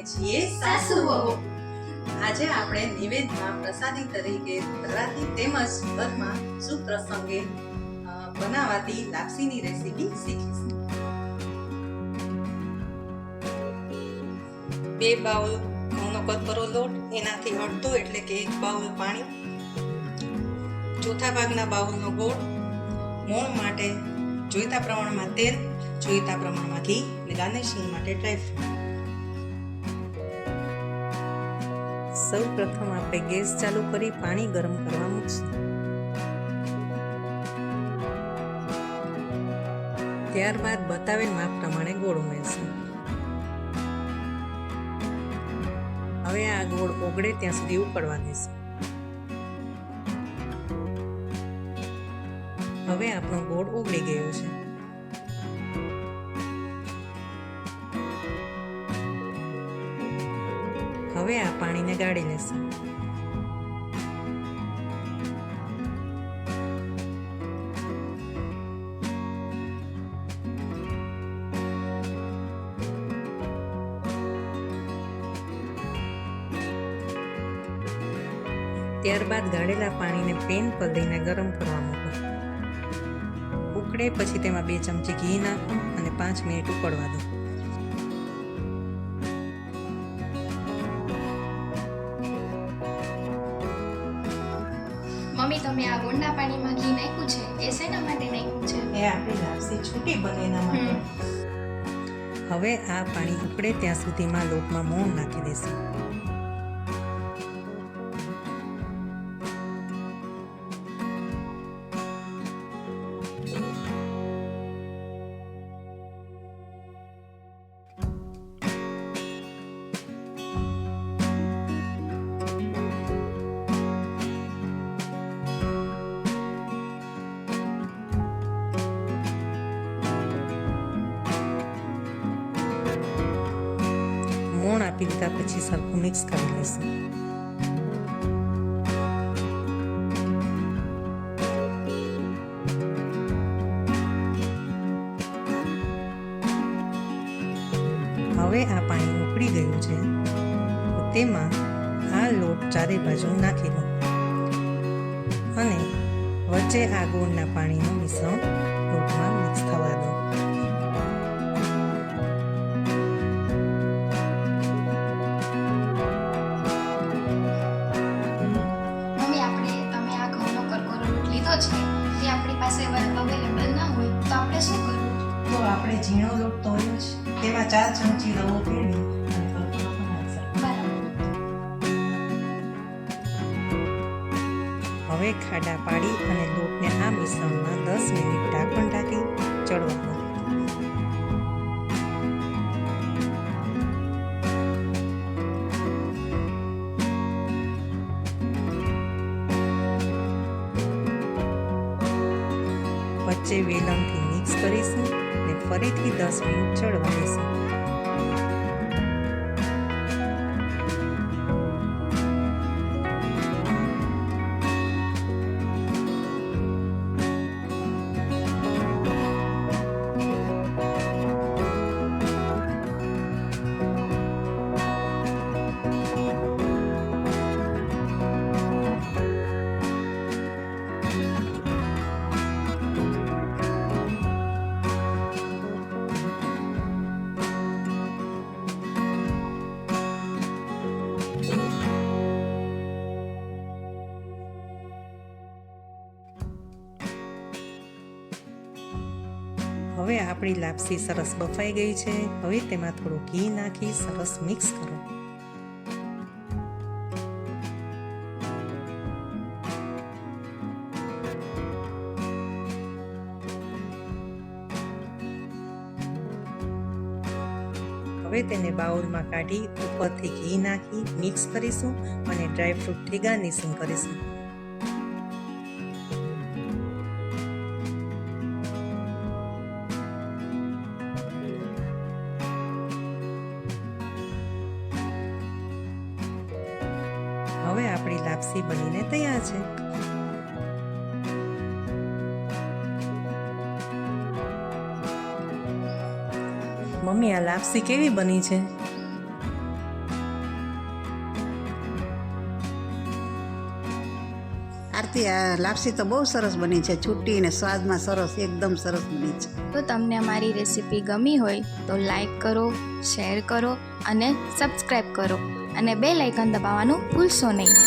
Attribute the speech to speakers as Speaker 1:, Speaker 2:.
Speaker 1: છીએ વહુ આજે આપણે નિવેદમાં પ્રસાદી તરીકે ધરાતી તેમજ ઘરમાં શુભ પ્રસંગે બનાવાતી લાપસીની રેસીપી શીખીશું. બે બાઉલ ઘઉંનો કરકરો લોટ, એનાથી અડધો એટલે કે એક બાઉલ પાણી, ચોથા ભાગના બાઉલનો ગોળ, મોણ માટે જોઈતા પ્રમાણમાં તેલ, જોઈતા પ્રમાણમાં ઘી અને ગાર્નિશિંગ માટે ડ્રાયફ્રૂટ સૌ પ્રથમ આપણે ગેસ ચાલુ કરી પાણી ગરમ કરવા મૂકશું. ત્યારબાદ બતાવેલ માપ પ્રમાણે ગોળ ઉમેરશું. હવે આ ગોળ ઓગળે ત્યાં સુધી ઉકળવા દઈશું હવે આપણો ગોળ ઓગળી ગયો છે. હવે આ પાણીને ગાળી લેશું. ત્યારબાદ ગાળેલા પાણીને પેન પર દઈને ગરમ કરવા મૂકો. ઉકળે પછી તેમાં બે ચમચી ઘી નાખો અને પાંચ મિનિટ ઉકળવા દો.
Speaker 2: મમ્મી તમે આ ગોળના પાણીમાં ઘી નાખ્યું છે એ શેના માટે નાખ્યું છે?
Speaker 1: એ આપણી લાપસી છૂટી બને એના માટે. હવે આ પાણી ઉકળે ત્યાં સુધીમાં લોટમાં મોણ નાખી દેશું. આપી દીધા પછી સરખું મિક્સ કરી લઈશું હવે આ પાણી ઉકળી ગયું છે. તો તેમાં આ લોટ ચારે બાજુ નાખી દો. અને વચ્ચે આ ગોળના પાણીનું મિશ્રણ લોટમાં મિક્સ થવા દો.
Speaker 2: આપણે
Speaker 1: ઝીણો લોટ તોડ્યો છે તેમાં ચાર ચમચી રવો ભેળવી. હવે ખાડા પાડી અને લોટને આ મિશ્રણમાં દસ મિનિટ ઢાંકણ ઢાંકી ચડવા દો વચ્ચે વેલણથી મિક્સ કરીશું. ફરીથી દસ મિનિટ ચડવા દઈશું હવે આપણી લાપસી સરસ બફાઈ ગઈ છે. હવે તેમાં થોડું ઘી નાખી સરસ મિક્સ કરો. હવે તેને બાઉલમાં કાઢી ઉપરથી ઘી નાખી મિક્સ કરીશું અને ડ્રાયફ્રૂટથી ગાર્નિશિંગ કરીશું. હવે આપણી લાપસી બનીને તૈયાર છે. મમ્મી, આ લાપસી કેવી બની છે?
Speaker 3: આરતી, આ લાપસી તો બહુ સરસ બની છે. છૂટી અને સ્વાદમાં સરસ, એકદમ સરસ બની છે.
Speaker 2: તો તમને અમારી રેસીપી ગમી હોય તો લાઈક કરો, શેર કરો અને સબસ્ક્રાઈબ કરો. અને બે લાઇકન દબાવવાનું ભૂલશો નહીં.